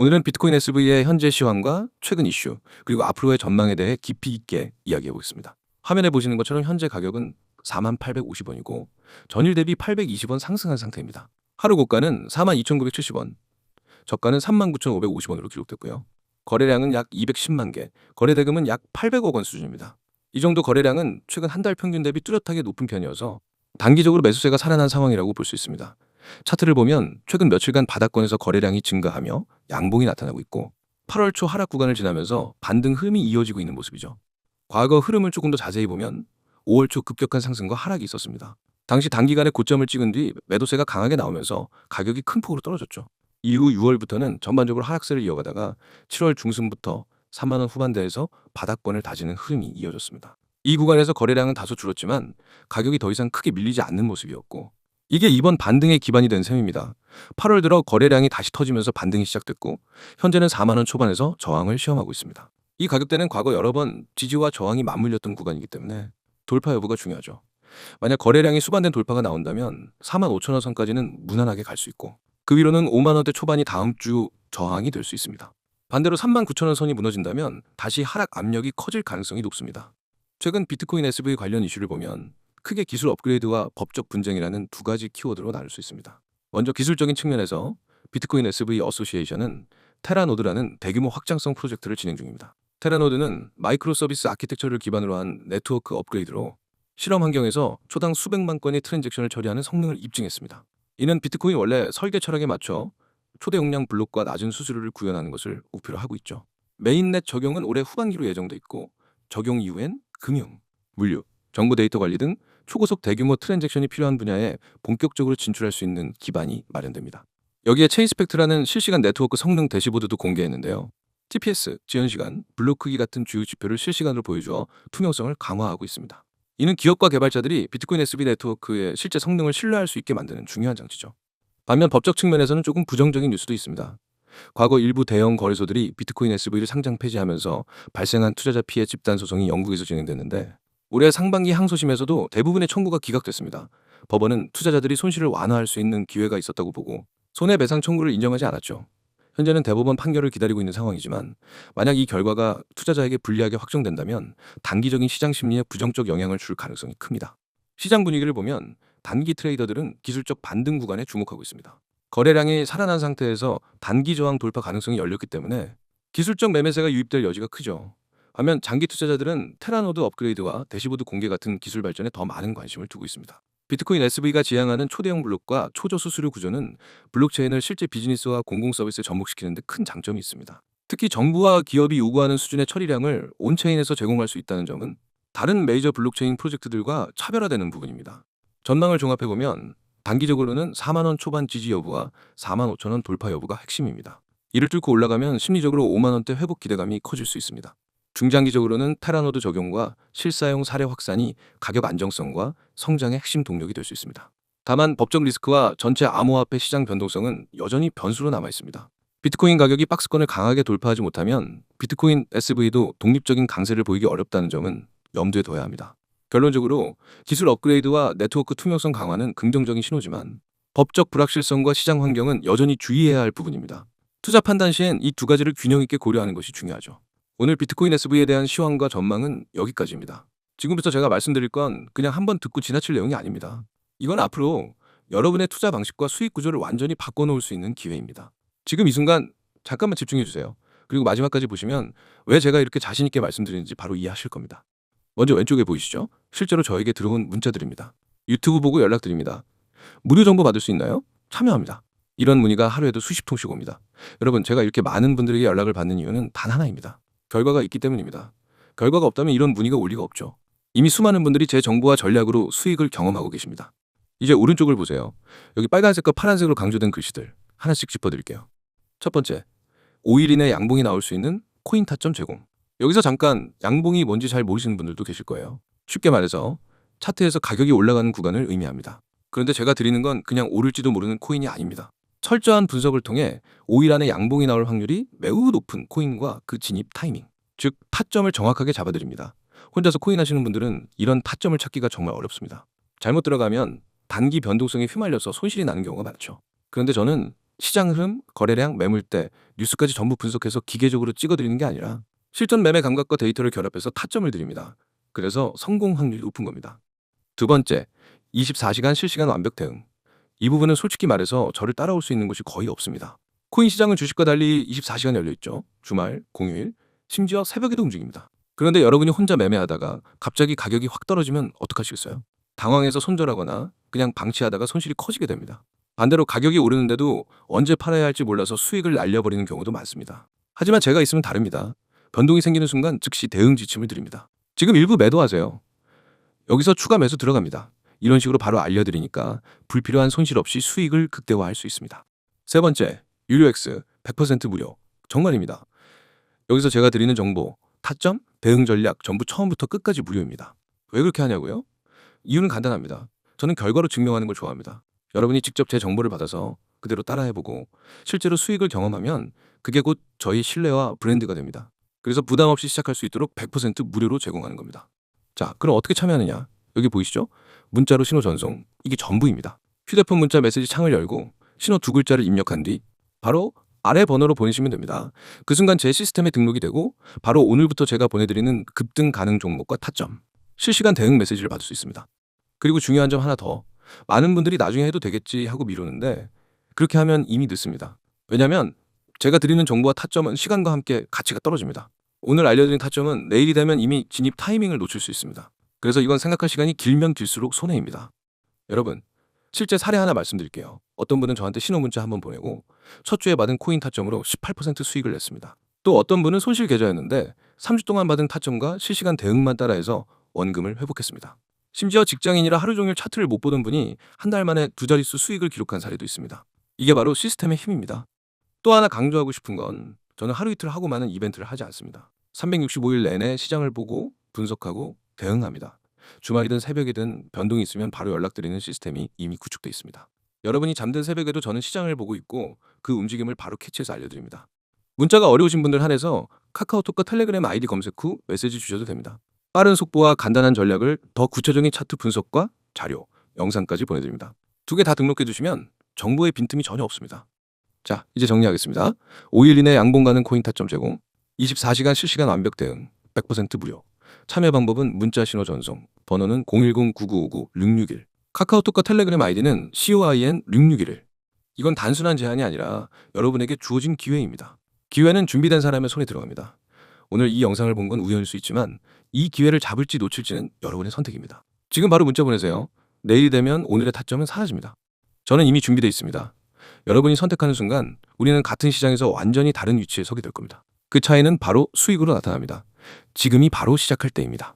오늘은 비트코인 SV의 현재 시황과 최근 이슈, 그리고 앞으로의 전망에 대해 깊이 있게 이야기해 보겠습니다. 화면에 보시는 것처럼 현재 가격은 48,850원이고 전일 대비 820원 상승한 상태입니다. 하루 고가는 42,970원, 저가는 39,550원으로 기록됐고요. 거래량은 약 210만 개, 거래 대금은 약 800억 원 수준입니다. 이 정도 거래량은 최근 한 달 평균 대비 뚜렷하게 높은 편이어서 단기적으로 매수세가 살아난 상황이라고 볼 수 있습니다. 차트를 보면 최근 며칠간 바닥권에서 거래량이 증가하며 양봉이 나타나고 있고 8월 초 하락 구간을 지나면서 반등 흐름이 이어지고 있는 모습이죠. 과거 흐름을 조금 더 자세히 보면 5월 초 급격한 상승과 하락이 있었습니다. 당시 단기간에 고점을 찍은 뒤 매도세가 강하게 나오면서 가격이 큰 폭으로 떨어졌죠. 이후 6월부터는 전반적으로 하락세를 이어가다가 7월 중순부터 3만 원 후반대에서 바닥권을 다지는 흐름이 이어졌습니다. 이 구간에서 거래량은 다소 줄었지만 가격이 더 이상 크게 밀리지 않는 모습이었고 이게 이번 반등의 기반이 된 셈입니다. 8월 들어 거래량이 다시 터지면서 반등이 시작됐고 현재는 4만 원 초반에서 저항을 시험하고 있습니다. 이 가격대는 과거 여러 번 지지와 저항이 맞물렸던 구간이기 때문에 돌파 여부가 중요하죠. 만약 거래량이 수반된 돌파가 나온다면 4만 5천 원 선까지는 무난하게 갈 수 있고 그 위로는 5만 원대 초반이 다음 주 저항이 될 수 있습니다. 반대로 3만 9천 원 선이 무너진다면 다시 하락 압력이 커질 가능성이 높습니다. 최근 비트코인 SV 관련 이슈를 보면 크게 기술 업그레이드와 법적 분쟁이라는 두 가지 키워드로 나눌 수 있습니다. 먼저 기술적인 측면에서 비트코인 SV 어소시에이션은 테라노드라는 대규모 확장성 프로젝트를 진행 중입니다. 테라노드는 마이크로 서비스 아키텍처를 기반으로 한 네트워크 업그레이드로 실험 환경에서 초당 수백만 건의 트랜잭션을 처리하는 성능을 입증했습니다. 이는 비트코인 원래 설계 철학에 맞춰 초대 용량 블록과 낮은 수수료를 구현하는 것을 목표로 하고 있죠. 메인넷 적용은 올해 후반기로 예정돼 있고 적용 이후엔 금융, 물류, 정보 데이터 관리 등 초고속 대규모 트랜잭션이 필요한 분야에 본격적으로 진출할 수 있는 기반이 마련됩니다. 여기에 체인스펙트라는 실시간 네트워크 성능 대시보드도 공개했는데요. TPS, 지연 시간, 블록 크기 같은 주요 지표를 실시간으로 보여주어 투명성을 강화하고 있습니다. 이는 기업과 개발자들이 비트코인 SB 네트워크의 실제 성능을 신뢰할 수 있게 만드는 중요한 장치죠. 반면 법적 측면에서는 조금 부정적인 뉴스도 있습니다. 과거 일부 대형 거래소들이 비트코인 SV를 상장 폐지하면서 발생한 투자자 피해 집단 소송이 영국에서 진행됐는데 올해 상반기 항소심에서도 대부분의 청구가 기각됐습니다. 법원은 투자자들이 손실을 완화할 수 있는 기회가 있었다고 보고 손해배상 청구를 인정하지 않았죠. 현재는 대법원 판결을 기다리고 있는 상황이지만 만약 이 결과가 투자자에게 불리하게 확정된다면 단기적인 시장 심리에 부정적 영향을 줄 가능성이 큽니다. 시장 분위기를 보면 단기 트레이더들은 기술적 반등 구간에 주목하고 있습니다. 거래량이 살아난 상태에서 단기 저항 돌파 가능성이 열렸기 때문에 기술적 매매세가 유입될 여지가 크죠. 반면 장기 투자자들은 테라노드 업그레이드와 대시보드 공개 같은 기술 발전에 더 많은 관심을 두고 있습니다. 비트코인 SV가 지향하는 초대형 블록과 초저 수수료 구조는 블록체인을 실제 비즈니스와 공공 서비스에 접목시키는 데 큰 장점이 있습니다. 특히 정부와 기업이 요구하는 수준의 처리량을 온체인에서 제공할 수 있다는 점은 다른 메이저 블록체인 프로젝트들과 차별화되는 부분입니다. 전망을 종합해보면 단기적으로는 4만 원 초반 지지 여부와 4만 5천 원 돌파 여부가 핵심입니다. 이를 뚫고 올라가면 심리적으로 5만 원대 회복 기대감이 커질 수 있습니다. 중장기적으로는 테라노드 적용과 실사용 사례 확산이 가격 안정성과 성장의 핵심 동력이 될 수 있습니다. 다만 법적 리스크와 전체 암호화폐 시장 변동성은 여전히 변수로 남아 있습니다. 비트코인 가격이 박스권을 강하게 돌파하지 못하면 비트코인 SV도 독립적인 강세를 보이기 어렵다는 점은 염두에 둬야 합니다. 결론적으로 기술 업그레이드와 네트워크 투명성 강화는 긍정적인 신호지만 법적 불확실성과 시장 환경은 여전히 주의해야 할 부분입니다. 투자 판단 시엔 이 두 가지를 균형 있게 고려하는 것이 중요하죠. 오늘 비트코인 SV에 대한 시황과 전망은 여기까지입니다. 지금부터 제가 말씀드릴 건 그냥 한번 듣고 지나칠 내용이 아닙니다. 이건 앞으로 여러분의 투자 방식과 수익 구조를 완전히 바꿔놓을 수 있는 기회입니다. 지금 이 순간 잠깐만 집중해 주세요. 그리고 마지막까지 보시면 왜 제가 이렇게 자신 있게 말씀드리는지 바로 이해하실 겁니다. 먼저 왼쪽에 보이시죠? 실제로 저에게 들어온 문자들입니다. 유튜브 보고 연락드립니다. 무료 정보 받을 수 있나요? 참여합니다. 이런 문의가 하루에도 수십 통씩 옵니다. 여러분, 제가 이렇게 많은 분들에게 연락을 받는 이유는 단 하나입니다. 결과가 있기 때문입니다. 결과가 없다면 이런 문의가 올 리가 없죠. 이미 수많은 분들이 제 정보와 전략으로 수익을 경험하고 계십니다. 이제 오른쪽을 보세요. 여기 빨간색과 파란색으로 강조된 글씨들 하나씩 짚어드릴게요. 첫 번째, 5일 이내 양봉이 나올 수 있는 코인 타점 제공. 여기서 잠깐 양봉이 뭔지 잘 모르시는 분들도 계실 거예요. 쉽게 말해서 차트에서 가격이 올라가는 구간을 의미합니다. 그런데 제가 드리는 건 그냥 오를지도 모르는 코인이 아닙니다. 철저한 분석을 통해 5일 안에 양봉이 나올 확률이 매우 높은 코인과 그 진입 타이밍, 즉 타점을 정확하게 잡아드립니다. 혼자서 코인 하시는 분들은 이런 타점을 찾기가 정말 어렵습니다. 잘못 들어가면 단기 변동성에 휘말려서 손실이 나는 경우가 많죠. 그런데 저는 시장 흐름, 거래량, 매물대, 뉴스까지 전부 분석해서 기계적으로 찍어드리는 게 아니라 실전 매매 감각과 데이터를 결합해서 타점을 드립니다. 그래서 성공 확률이 높은 겁니다. 두 번째, 24시간 실시간 완벽 대응. 이 부분은 솔직히 말해서 저를 따라올 수 있는 곳이 거의 없습니다. 코인 시장은 주식과 달리 24시간 열려 있죠. 주말, 공휴일, 심지어 새벽에도 움직입니다. 그런데 여러분이 혼자 매매하다가 갑자기 가격이 확 떨어지면 어떡하시겠어요? 당황해서 손절하거나 그냥 방치하다가 손실이 커지게 됩니다. 반대로 가격이 오르는데도 언제 팔아야 할지 몰라서 수익을 날려버리는 경우도 많습니다. 하지만 제가 있으면 다릅니다. 변동이 생기는 순간 즉시 대응 지침을 드립니다. 지금 일부 매도하세요. 여기서 추가 매수 들어갑니다. 이런 식으로 바로 알려드리니까 불필요한 손실 없이 수익을 극대화할 수 있습니다. 세 번째, 유료X 100% 무료. 정말입니다. 여기서 제가 드리는 정보, 타점, 대응 전략 전부 처음부터 끝까지 무료입니다. 왜 그렇게 하냐고요? 이유는 간단합니다. 저는 결과로 증명하는 걸 좋아합니다. 여러분이 직접 제 정보를 받아서 그대로 따라해보고 실제로 수익을 경험하면 그게 곧 저희 신뢰와 브랜드가 됩니다. 그래서 부담 없이 시작할 수 있도록 100% 무료로 제공하는 겁니다. 자, 그럼 어떻게 참여하느냐? 여기 보이시죠? 문자로 신호 전송. 이게 전부입니다. 휴대폰 문자 메시지 창을 열고 신호 두 글자를 입력한 뒤 바로 아래 번호로 보내시면 됩니다. 그 순간 제 시스템에 등록이 되고 바로 오늘부터 제가 보내드리는 급등 가능 종목과 타점, 실시간 대응 메시지를 받을 수 있습니다. 그리고 중요한 점 하나 더. 많은 분들이 나중에 해도 되겠지 하고 미루는데 그렇게 하면 이미 늦습니다. 왜냐하면 제가 드리는 정보와 타점은 시간과 함께 가치가 떨어집니다. 오늘 알려드린 타점은 내일이 되면 이미 진입 타이밍을 놓칠 수 있습니다. 그래서 이건 생각할 시간이 길면 길수록 손해입니다. 여러분, 실제 사례 하나 말씀드릴게요. 어떤 분은 저한테 신호 문자 한번 보내고 첫 주에 받은 코인 타점으로 18% 수익을 냈습니다. 또 어떤 분은 손실 계좌였는데 3주 동안 받은 타점과 실시간 대응만 따라해서 원금을 회복했습니다. 심지어 직장인이라 하루 종일 차트를 못 보던 분이 한 달 만에 두 자릿수 수익을 기록한 사례도 있습니다. 이게 바로 시스템의 힘입니다. 또 하나 강조하고 싶은 건 저는 하루 이틀 하고 많은 이벤트를 하지 않습니다. 365일 내내 시장을 보고 분석하고 대응합니다. 주말이든 새벽이든 변동이 있으면 바로 연락드리는 시스템이 이미 구축돼 있습니다. 여러분이 잠든 새벽에도 저는 시장을 보고 있고 그 움직임을 바로 캐치해서 알려드립니다. 문자가 어려우신 분들 한해서 카카오톡과 텔레그램 아이디 검색 후 메시지 주셔도 됩니다. 빠른 속보와 간단한 전략을 더 구체적인 차트 분석과 자료, 영상까지 보내드립니다. 두 개 다 등록해 주시면 정보의 빈틈이 전혀 없습니다. 자, 이제 정리하겠습니다. 5일 이내 양봉 가는 코인 타점 제공, 24시간 실시간 완벽 대응, 100% 무료. 참여 방법은 문자 신호 전송, 번호는 010-9959-661. 카카오톡과 텔레그램 아이디는 COIN 661. 이건 단순한 제한이 아니라 여러분에게 주어진 기회입니다. 기회는 준비된 사람의 손에 들어갑니다. 오늘 이 영상을 본 건 우연일 수 있지만 이 기회를 잡을지 놓칠지는 여러분의 선택입니다. 지금 바로 문자 보내세요. 내일이 되면 오늘의 타점은 사라집니다. 저는 이미 준비되어 있습니다. 여러분이 선택하는 순간 우리는 같은 시장에서 완전히 다른 위치에 서게 될 겁니다. 그 차이는 바로 수익으로 나타납니다. 지금이 바로 시작할 때입니다.